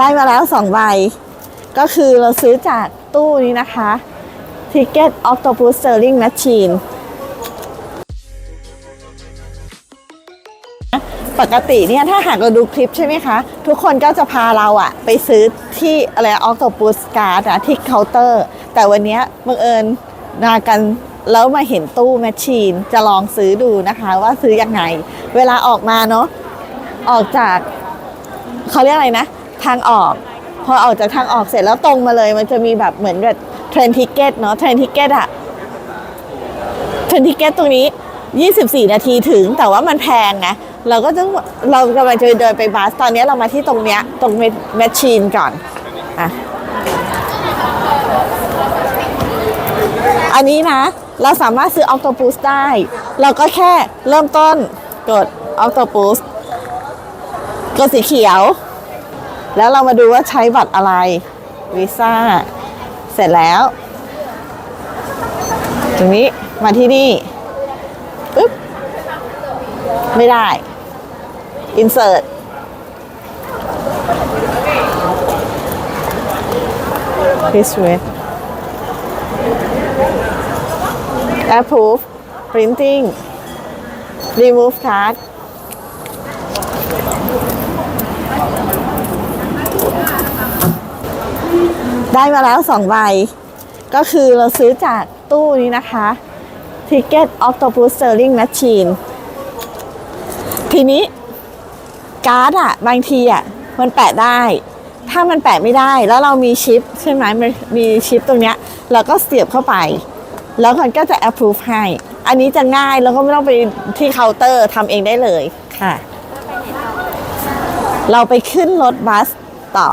ได้มาแล้วสองใบ ก็คือเราซื้อจากตู้นี้นะคะ Ticket Octopus Sterling Machine ปกติเนี่ยถ้าหากเราดูคลิปใช่ไหมคะ ทุกคนก็จะพาเราอะไปซื้อที่อะไรออ t โต u s สการ์ดอะที่เคาน์เตอร์ แต่วันนี้บังเอิญมากันแล้วมาเห็นตู้แมชชีนจะลองซื้อดูนะคะว่าซื้อยังไง เวลาออกมาเนาะออกจากเขาเรียกอะไรนะ ทางออก พอออกจากทางออกเสร็จแล้วตรงมาเลย มันจะมีแบบเหมือนแบบเทรนทิเกตเนาะเทรนทิเกตอะเทรนทิเกตตรงนี้ 24 นาทีถึงแต่ว่ามันแพงไงเราก็ต้องเรากำลังจะเดินไปบัสตอนนี้เรามาที่ตรงเนี้ยตรงแมชชีนก่อนอะอันนี้นะ เราสามารถซื้ออ c t o p u s ได้ เราก็แค่เริ่มต้นกดอ c t o p u s กดสีเขียว แล้วเรามาดูว่าใช้บัตรอะไรวีซ่าเสร็จแล้ว ตรงนี้มาที่นี่ปึ๊บไม่ได้ insert this way approve printing remove card ได้มาแล้วสองใบ ก็คือเราซื้อจากตู้นี้นะคะ Ticket Octopus Sterling Machine ทีนี้การ์ดอะบางทีอะมันแปะได้ ถ้ามันแปะไม่ได้แล้วเรามีชิป ใช่ไหมมันมีชิปตรงเนี้ยเราก็เสียบเข้าไป แล้วมันก็จะ approve ให้ อันนี้จะง่ายแล้วก็ไม่ต้องไปที่เคาน์เตอร์ทำเองได้เลยค่ะ เราไปขึ้นรถบัสต่อ